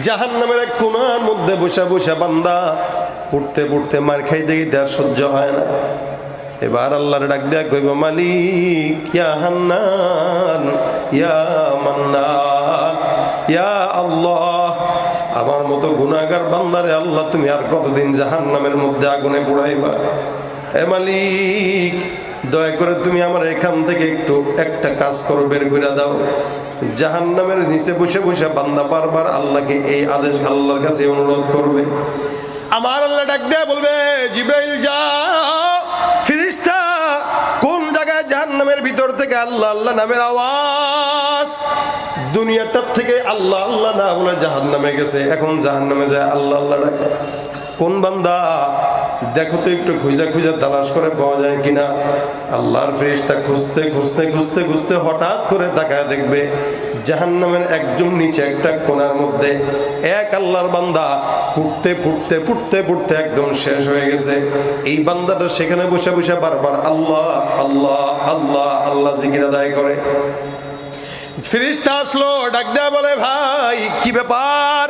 জাহান নামের এক কোনার মধ্যে বসে বসে বান্দা পড়তে পড়তে মার খাইতে গিয়ে আর সহ্য হয় না। এবার আল্লাহর ডাক দেয়া কইব, মালিক, ইয়া হান্নান, ইয়া মান্নান, ইয়া আল্লাহ, আমার মতো গুনাহগার বান্দারে আল্লাহ তুমি আর কতদিন জাহান নামের মধ্যে আগুনে পুড়াইবা? এ মালিক দয়া করে তুমি আমার এখান থেকে একটু একটা কাজ করো, বের করে দাও। জাহান নামের নিচে বসে বসে বান্দা বারবার আল্লাহকে এই আদেশ আল্লাহর কাছে অনুরোধ করবে। আমার আল্লাহ ডাক দেয়া বলবে, জিব্রাইল যা ফিরিস্তা, কোন জায়গায় জাহান্নামের ভিতর থেকে আল্লাহ আল্লাহ নামের আওয়াজ? দুনিয়াটার থেকে আল্লাহ আল্লাহ না বলে জাহান্নামে গেছে। এখন জাহান্নামে যায় আল্লাহ আল্লাহ ডাকে। কোন বান্দা? দেখো তো একটু খুঁজা খুঁজা তালাশ করে পাওয়া যায় কিনা। আল্লাহর ফেরিস্তা খুঁজতে খুঁজতে খুঁজতে খুঁজতে হঠাৎ করে তাকায় দেখবে জাহান্নামের একদম নিচে একটা কোনার মধ্যে এক আল্লাহর বান্দা ফুটতে ফুটতে ফুটতে ফুটতে একদম শেষ হয়ে গেছে। এই বান্দাটা সেখানে বসে বসে বারবার আল্লাহ আল্লাহ আল্লাহ আল্লাহ জিকির আদায় করে। ফিরিস্তা আসলো, ডাক দেয়া বলে, ভাই, কি ব্যাপার?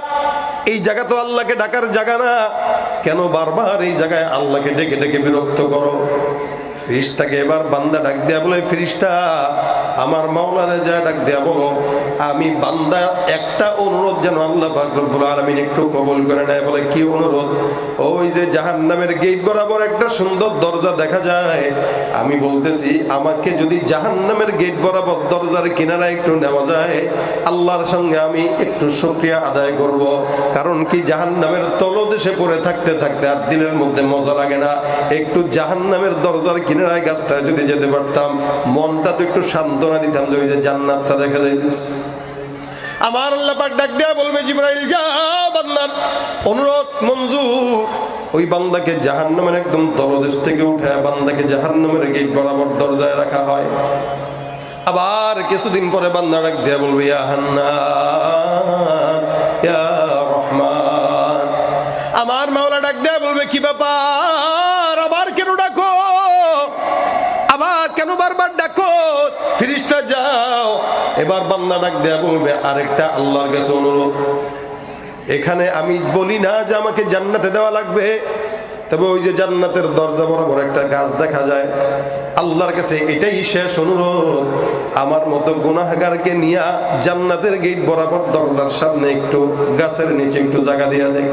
এই জায়গা তো আল্লাহকে ডাকার জায়গা না। কেন বারবার এই জায়গায় আল্লাহকে ডেকে ডেকে বিরক্ত করো? ফিরিস্তাকে এবার বান্দা ডাক দেয়া বলে, ফিরিস্তা, আমার মাওলারে যা ডাক দেয়া বলো, আমি বান্দা, একটা অনুরোধ যেন আল্লাহ ফাকরুল আলমিন একটু কবল করে নেয়। বলে, কি অনুরোধ? ওই যে জাহান্নামের গেট বরাবর একটা সুন্দর দরজা দেখা যায়। আমি বলতেছি, আমাকে যদি জাহান্নামের গেট বরাবর দরজার কিনারায় একটু নেওয়া যায়, আল্লাহর সঙ্গে আমি একটু শুক্রিয়া আদায় করব। কারণ কি, জাহান্নামের তলদেশে পড়ে থাকতে থাকতে আর দিলের মধ্যে মজা লাগে না। একটু জাহান্নামের দরজার কিনারায় গাছটায় যদি যেতে পারতাম, মনটা তো একটু সান্ত্বনা দিতাম যে ওই যে জান্নাতটা দেখা যাইতেছে। আমার আল্লাহ পাক ডাক দেয়া বলবে, জিব্রাইল, যা বান্দার অনুরোধ, মঞ্জুর। ওই বান্দাকে জাহান্নামের একদম তলদেশ থেকে উঠে বান্দাকে জাহান্নামের গেট বরাবর দরজায় রাখা হয়। আবার কিছুদিন পরে বান্দা ডাক দেয়া বলবে রহমান। আমার মাওলা ডাক দেয়া বলবে, কি ব্যাপার? এবার বান্দা ডাক দেয়া বলবে, আরেকটা আল্লাহর কাছে অনুরোধ। এখানে আমি বলি না যে আমাকে জান্নাতে দেওয়া লাগবে, তবে ওই যে জান্নাতের দরজা বরাবর একটা গাছ দেখা যায়। আল্লাহর কাছে এটাই শেষ অনুরোধ। আমার মতো গুনাহগারকে নিয়ে জান্নাতের গেট বরাবর দরজার সামনে একটু গাছের নিচে একটু জায়গা দিয়া দেয়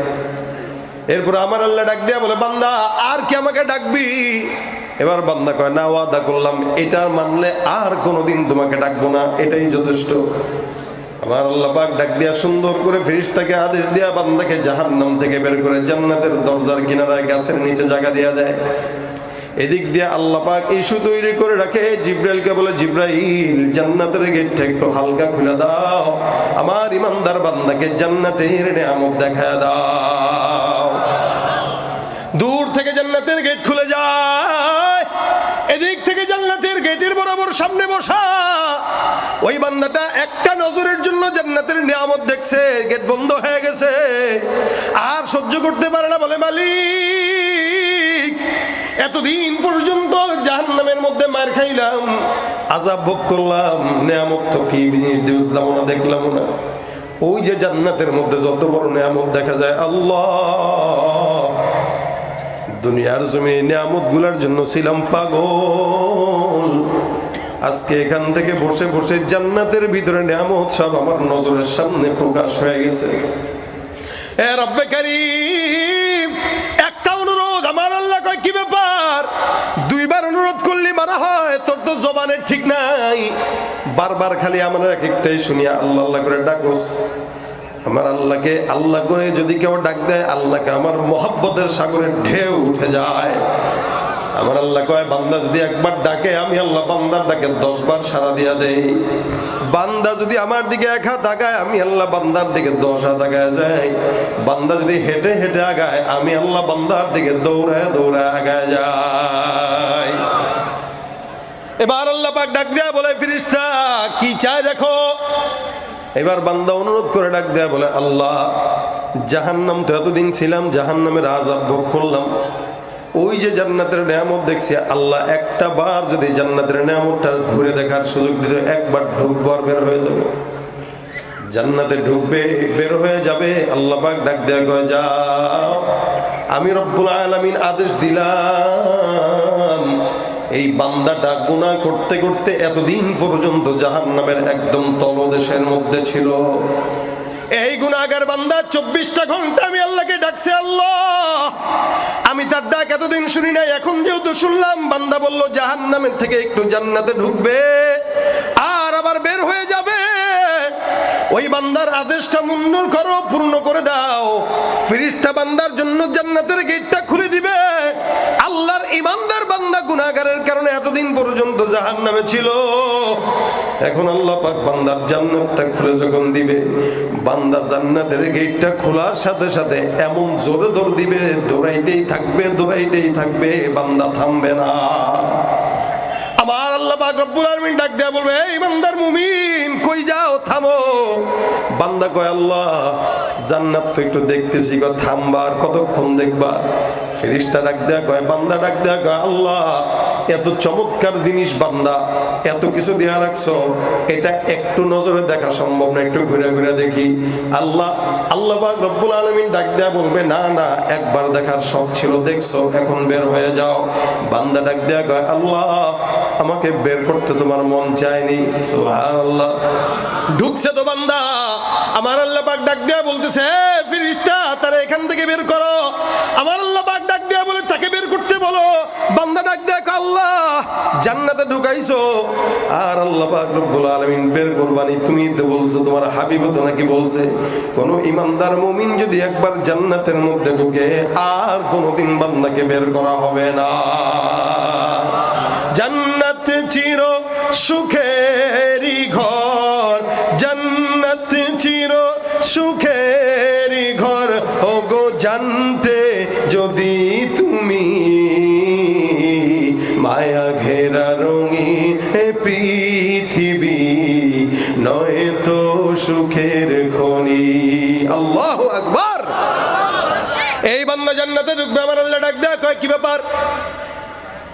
এরপর আমার আল্লাহ ডাক দিয়া বলে, বান্দা, আর কি আমাকে ডাকবি? এবার বান্দা কয়, না, ওয়াদা করলাম। এটা মানলে আর কোনোদিন তোমাকে ডাকবো না। এটাই যথেষ্ট। আমার আল্লাহ পাক ডাক দিয়া সুন্দর করে ফিরিস্তাকে আদেশ দিয়া বান্দাকে জাহান্নাম থেকে বের করে জান্নাতের দরজার কিনারায় গাছের নিচে জায়গা দিয়া দেয়। এদিক দিয়ে আল্লাহ পাক ইস্যু তৈরি করে রাখে। জিব্রাইলকে বলে, জিব্রাইল, জান্নাতের গেটটা একটু হালকা খুলে দাও। আমার ইমানদার বান্দাকে জান্নাতের নিয়ামত দেখায় দাও। সামনে বসা। ওই বান্দাটা একটা নজরের জন্য জান্নাতের নিয়ামত দেখছে, গেট বন্ধ হয়ে গেছে। আর সহ্য করতে পারে না, বলে মালিক, এতদিন পর্যন্ত জাহান্নামের মধ্যে মার খাইলাম আজাব ভোগ করলাম, নিয়ামত তো কি জিনিস বুঝলাম না, দেখলাম না। ওই যে জান্নাতের মধ্যে যত বড় নিয়ামত দেখা যায়, আল্লাহ, দুনিয়ার জমি নিয়ামতগুলার জন্য ছিলাম পাগল। আজকে এখান থেকে বসে বসে জান্নাতের ভিতরে নিয়ামত সব আমার নজরের সামনে প্রকাশ হয়ে গেছে। এ রব্বে একটা অনুরোধ, আমার আল্লাহ কয়, কি ব্যাপার? দুইবার অনুরোধ করলে মারা হয়, তোর তো জবানের ঠিক নাই। বারবার খালি আমার এক একটাই শুনিয়া আল্লাহ আল্লাহ করে ডাকোস। আমার আল্লাহকে আল্লাহ করে যদি কেউ ডাক দেয়, আল্লাহকে আমার মহাব্বতের সাগরের ঢেউ উঠে যায়। আমার আল্লাহ কয়, বান্দা যদি একবার ডাকে, আমি আল্লাহ বান্দার ডাকে দশ বার সারা দিয়া দেই। বান্দা যদি আমার দিকে এক হাত আগায়, আমি আল্লাহ বান্দার দিকে দশ হাত আগায় যাই। বান্দা যদি হেঁটে হেঁটে আগায়, আমি আল্লাহ বান্দার দিকে দৌড়ায় দৌড়ায় আগায় যাই। এবার আল্লাহ পাক ডাক দেয়া বলে, ফিরিস্তা, কি চায় দেখো? এবার বান্দা অনুরোধ করে ডাক দেয়া বলে, আল্লাহ, জাহান্নাম তো এতদিন ছিলাম, জাহান্নামের আজাব ভোগ করলাম। ওই যে জান্নাতের নিয়ামত দেখছি, আল্লাহ একটা বার যদি জান্নাতের নিয়ামতটা ঘুরে দেখার সুযোগ দিত, একবার ঢুকবার বের হয়ে যাবে। জান্নাতে ঢুকবে, বের হয়ে যাবে, আল্লাহ পাক ডাক দেয়া কয়, যাও, আমি রব্বুল আলামিন আদেশ দিলাম, এই বান্দাটা গুনাহ করতে করতে এতদিন পর্যন্ত জাহান্নামের একদম তলদেশের মধ্যে ছিল। এই গুণাগার বান্দা, চব্বিশটা ঘণ্টা আমি আল্লাহকে ডাকছে, আল্লাহ। আমি তার ডাক এতদিন শুনি নাই, এখন যেহেতু শুনলাম, বান্দা বলল, জাহান্নামের থেকে একটু জান্নাতে ঢুকবে। ওই বান্দার আদেশটা মুন্ডন করো, পূর্ণ করে দাও। ফিরিস্তা বান্দার জন্য জান্নাতের গেটটা খুলে দিবে। আল্লাহর ইমানদার বান্দা গুনাহগারের কারণে এতদিন পর্যন্ত জাহান নামে ছিল। এখন আল্লাহ পাক বান্দার জান্নাতটা খুলে যখন দিবে, বান্দা জান্নাতের গেটটা খোলার সাথে সাথে এমন জোরে দৌড় দিবে, দৌড়াইতেই থাকবে দৌড়াইতেই থাকবে, বান্দা থামবে না। এত জিনিস বান্দা, এত কিছু দেয়া রাখছো, এটা একটু নজরে দেখা সম্ভব না, একটু ঘুরে ঘুরে দেখি। আল্লাহ আল্লাহ রব্বুল আলামিন ডাক দেয়া বলবে, না না, একবার দেখার শখ ছিল, দেখছ, এখন বের হয়ে যাও। বান্দা ডাক দেয়া কয়, আল্লাহ আমাকে বের করতে তোমার মন চায়নি। ঢুকছে তো বান্দা। আমার আল্লাহ পাক ডাক দেয়া বলতেছে, "এ ফেরেশতা তারা এখান থেকে বের করো। আমার আল্লাহ পাক ডাক দেয়া বলে, তাকে বের করতে বলো। বান্দা ডাক দেয়া আল্লাহ, জান্নাতে ঢুকাইছো। আর আল্লাহ পাক রব্বুল আলামিন, বের করবানি তুমি তো বলছো, তোমার হাবিব তো নাকি বলছে, কোন ইমানদার মুমিন যদি একবার জান্নাতের মধ্যে ঢুকে, আর কোনোদিন বান্দাকে বের করা হবে না। সুখেরি ঘর, জন্নত চির সুখেরি ঘর। ও গো জানতে যদি তুমি মায়া ঘেরা রঙি পৃথিবী, নয় তো সুখের খনি। আল্লাহ আকবার। এই বান্দা জান্নাতে ঢুকবে, আমার আল্লাহ ডাক দেয়া। কয়, কি ব্যাপার?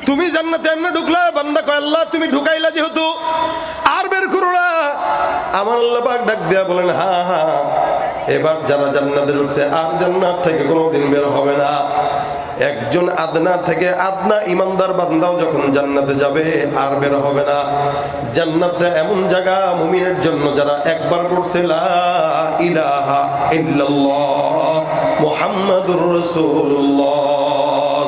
তুমি জান্নাতে এমনি ঢুকলা, বান্দা কয়, আল্লাহ, তুমি ঢুকাইলা যেহেতু। আর বের করো না। আমার আল্লাহ পাক ডাক দেয়া বলেন হ্যাঁ হ্যাঁ এবার যারা জান্নাতে ঢুকছে, আর জান্নাত থেকে কোনোদিন বের হবে না। একজন আদনা থেকে আদনা ইমানদার বান্দাও যখন জান্নাতে যাবে, আর বের হবে না। জান্নাতটা এমন জায়গা মুমিনের জন্য যারা একবার পড়ছে, লা ইলাহা ইল্লাল্লাহ, মুহাম্মাদুর রাসূলুল্লাহ।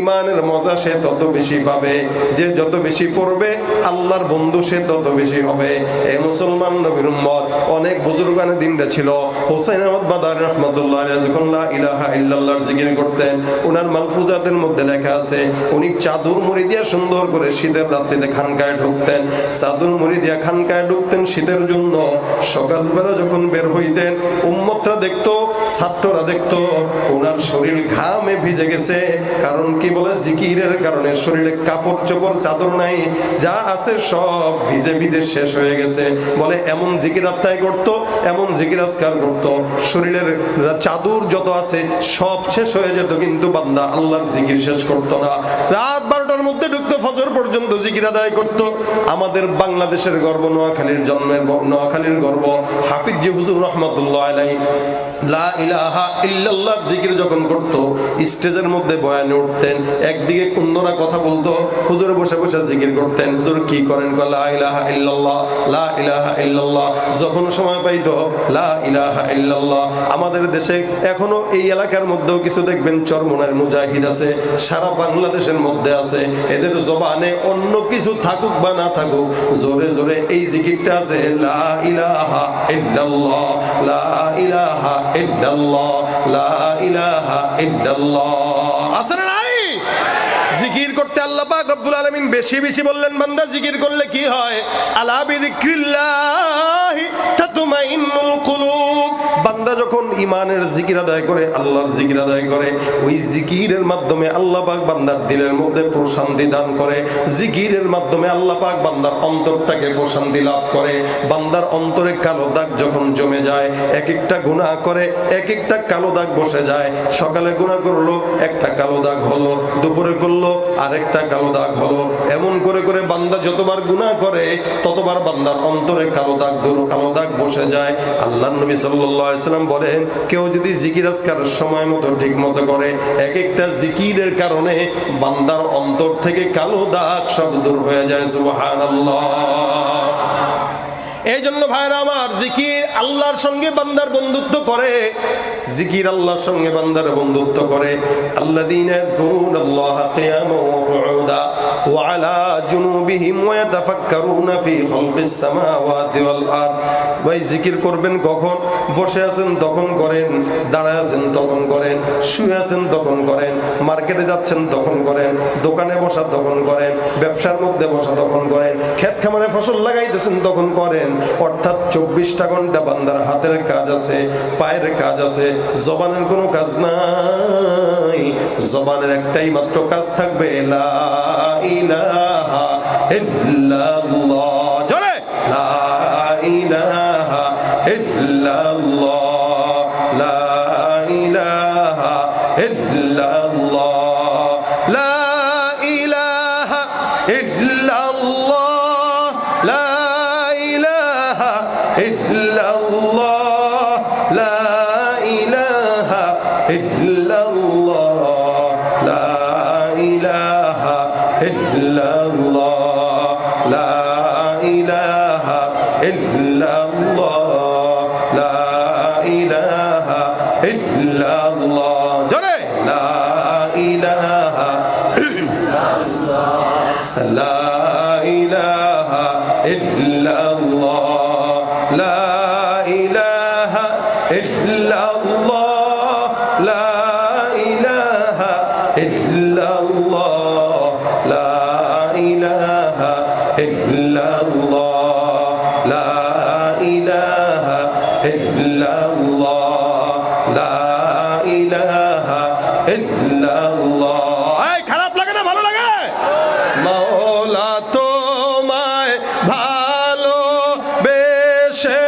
ইমানের মজা সে তত বেশি পাবে, যে যত বেশি পড়বে, আল্লাহর বন্ধু সে তত বেশি হবে। এই মুসলমান নবীর উম্মত, অনেক বুজুর্গানে দিনটা ছিল। হোসেন আহমদ বাদার রহমতুল্লাহ লা ইলাহা ইল্লাল্লাহর জিকির করতেন ওনার মালফুজাতের মধ্যে লেখা আছে, উনি চাদর মুড়ি দিয়ে সুন্দর করে শীতের রাত্রিতে খানকায় ঢুকতেন। চাদর মুড়ি দিয়ে খানকায় ঢুকতেন শীতের জন্য। সকালবেলা যখন বের হইতেন, উম্মতরা দেখতো, ছাত্ররা দেখতো শরীর ঘামে ভিজে গেছে। কারণ কি বলে? জিকিরের কারণে শরীরে কাপড় চোপড়, চাদর নাই, যা আছে সব ভিজে ভিজে শেষ হয়ে গেছে। বলে, এমন জিকির আত্মায় করতো, এমন জিকির আজকার করতো। শরীরের চাদর যত আছে, সব শেষ হয়ে যেত, কিন্তু বান্দা আল্লাহর জিকির শেষ করতো না। রাত মধ্যে ঢুকতো, ফজর পর্যন্ত জিকির আদায় করতো। আমাদের বাংলাদেশের গর্ব নোয়াখালীর জন্মের নোয়াখালীর গর্ব। হাফিজ জি হুজুর রহমতুল্লাহ আলাই আমাদের দেশে এখনও এই এলাকার মধ্যেও কিছু দেখবেন, চরমনের মুজাহিদ আছে, সারা বাংলাদেশের মধ্যে আছে। এদের জবানে অন্য কিছু থাকুক বা না থাকুক, জোরে জোরে এই জিকিরটা আছে, লা ইলাহা ইল্লাল্লাহ, লা ইলাহা ইল্লাল্লাহ, লা ইলাহা ইল্লাল্লাহ। আছে না নাই? জিকির করতে আল্লাহ পাক রব্বুল আলামিন বেশি বেশি বললেন, বান্দা, জিকির করলে কি হয়? আলা বিযিক্রিল্লাহি তাতমাইন্নুল কুলুব। ইমানের জিকির আদায় করে, আল্লাহর জিকির আদায় করে, ওই জিকিরের মাধ্যমে আল্লাহ পাক বান্দার দিলের মধ্যে প্রশান্তি দান করে, জিকিরের মাধ্যমে আল্লাহ পাক বান্দার অন্তরটাকে প্রশান্তি লাভ করে, বান্দার অন্তরে কালো দাগ যখন জমে যায় এক একটা গুনাহ করে এক একটা কালো দাগ বসে যায়। সকালে গুনাহ করল, একটা কালো দাগ হলো, দুপুরে করল, আরেকটা কালো দাগ হলো। এমন করে করে বান্দা যতবার গুনাহ করে, ততবার বান্দার অন্তরে কালো দাগ দূর, কালো দাগ বসে যায়। আল্লাহ নবী সাল্লাম বলেন কেউ যদি জিকির আজকার সময় মতো ঠিক মতো করে, এক একটা জিকিরের কারণে বান্দার অন্তর থেকে কালো দাগ সব দূর হয়ে যায় সুবাহান এই জন্য ভাইরা আমার জিকির আল্লাহর সঙ্গে বান্দার বন্ধুত্ব করে। জিকির আল্লাহর সঙ্গে বান্দার বন্ধুত্ব করে। আল্লাযীনা ইয়াযকুরুনাল্লাহা কিয়ামান ওয়া কুউদা ওয়া আলা ভাই, জিকির করবেন কখন? বসে আছেন তখন করেন, দাঁড়ায় আছেন তখন করেন, শুয়ে আছেন তখন করেন, মার্কেটে যাচ্ছেন তখন করেন, দোকানে বসা তখন করেন, ব্যবসার মধ্যে বসা তখন করেন ক্ষেত খামারে ফসল লাগাইতেছেন তখন করেন। অর্থাৎ চব্বিশটা ঘণ্টা বান্দার হাতের কাজ আছে, পায়ের কাজ আছে জবানের কোনো কাজ নাই। জবানের একটাই মাত্র কাজ থাকবে, লা ইলাহা ইল্লাল্লাহ। জোরে! লা ইলাহা ইল্লাল্লাহ। লা ইলাহা ইল্লাল্লাহ। ইল্লাল্লাহ। জোরে। লা ইলাহা লা ইলাহা ইল্লাল্লাহ। লা ইলাহা ইল্লাল্লাহ। লা ইলাহা ইল্লাল্লাহ। লা ইলাহা ইল্লাল্লাহ। লা ইলাহা ইল্লাল্লাহ। এই খারাপ লাগে না? ভালো লাগে? মাওলা তোমায় ভালো বেশে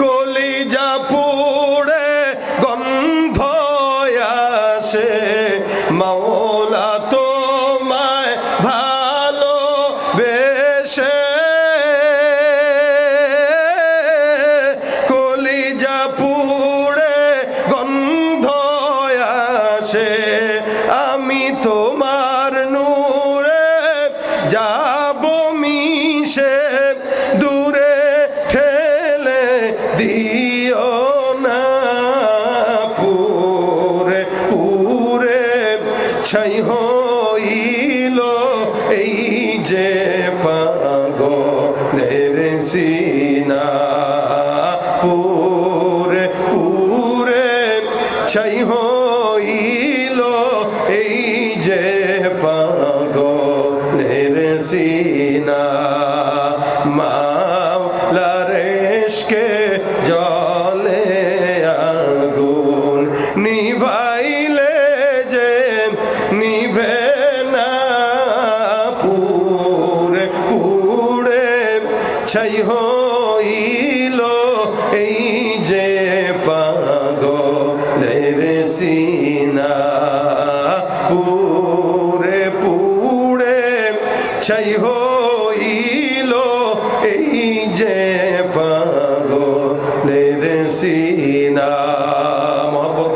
কলিজা পুড়ে গন্ধ আসে। মাওলা এই যে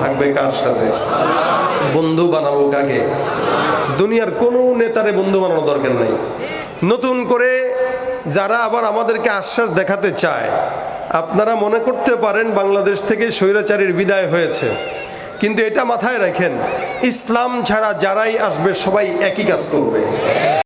থাকবে কার সাথে? বন্ধু বানাবো কাকে? দুনিয়ার কোনো নেতারে বন্ধু বানানো দরকার নেই। নতুন করে যারা আবার আমাদেরকে আশ্বাস দেখাতে চায়, আপনারা মনে করতে পারেন বাংলাদেশ থেকে স্বৈরাচারীর বিদায় হয়েছে। কিন্তু এটা মাথায় রাখেন, ইসলাম ছাড়া যারাই আসবে সবাই একই কাজ করবে।